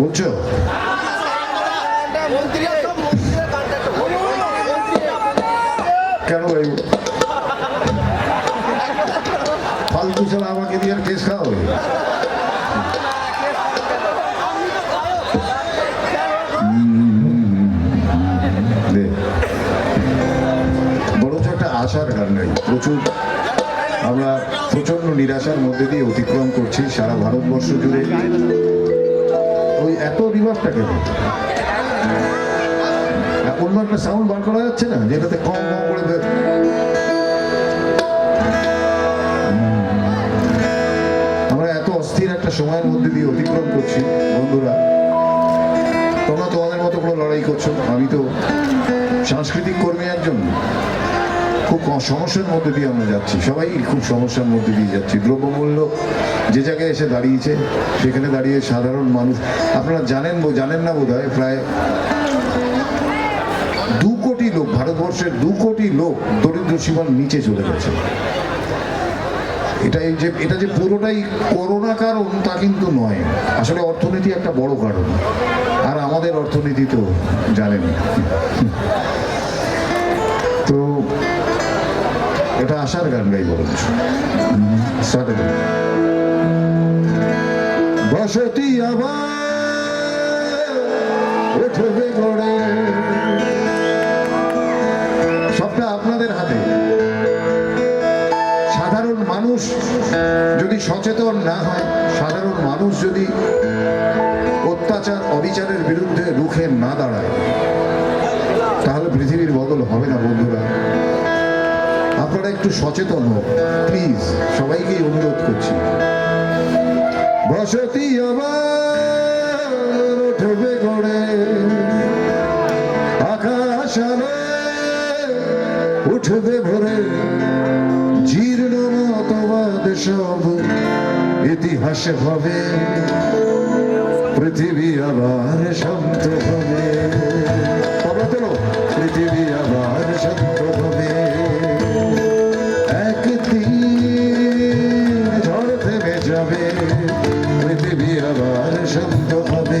বলছো? কেন ভাই ফালতু ছাড়া আমাকে দিয়ে আর কেস। বরঞ্চ একটা আশার গান প্রচুর আমরা প্রচণ্ড নিরাশার মধ্যে দিয়ে অতিক্রম করছি সারা ভারতবর্ষ জুড়ে। অন্য একটা সাউন্ড বার করা যাচ্ছে না, যেটাতে কম কম করে আমরা এত অস্থির একটা সময়ের মধ্যে দিয়ে অতিক্রম করছি, বন্ধুরা। তোমরা তোমাদের মতো করে লড়াই করছ, আমি তো সাংস্কৃতিক কর্মী একজন। খুব সমস্যার মধ্যে দিয়ে আমরা যাচ্ছি। সবাই খুব সমস্যার মধ্যে দিয়ে যাচ্ছি। দ্রব্যমূল্য যে জায়গায় এসে দাঁড়িয়েছে, সেখানে দাঁড়িয়ে সাধারণ মানুষ, আপনারা জানেন জানেন না বোধ প্রায় দু কোটি লোক, ভারতবর্ষের দু কোটি লোক দরিদ্র সীমার নিচে চলে গেছে। এটা যে এটা যে পুরোটাই করোনা কারণ, তা কিন্তু নয়। আসলে অর্থনীতি একটা বড় কারণ, আর আমাদের অর্থনীতি তো জানেন। তো এটা আশার গান গাই again. বসতি আবার উঠবে সবটা আপনাদের হাতে। সাধারণ মানুষ যদি সচেতন না হয়, সাধারণ মানুষ যদি অত্যাচার, অবিচারের বিরুদ্ধে রুখে না দাঁড়ায়, তাহলে পৃথিবীর বদল হবে না, বন্ধুরা। আপনারা একটু সচেতন হোক প্লিজ সবাইকেই অনুরোধ করছি। বসতি আমার উঠবে গড়ে। আকাশ উঠবে ভরে। জীর্ণ মতবাদ সব ইতিহাসে হবে। পৃথিবী আবার শান্ত হবে। শান্ত হবে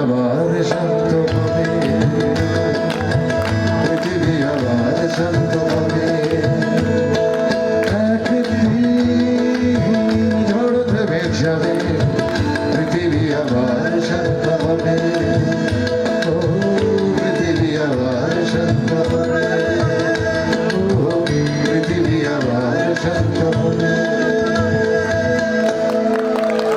আবার শান্ত হবে পৃথিবী আবার শান্ত হবে ঝড় থেমে যাবে। পৃথিবী আবার শান্ত হবে পৃথিবী আবার শান্ত হবে পৃথিবী আবার শান্ত হবে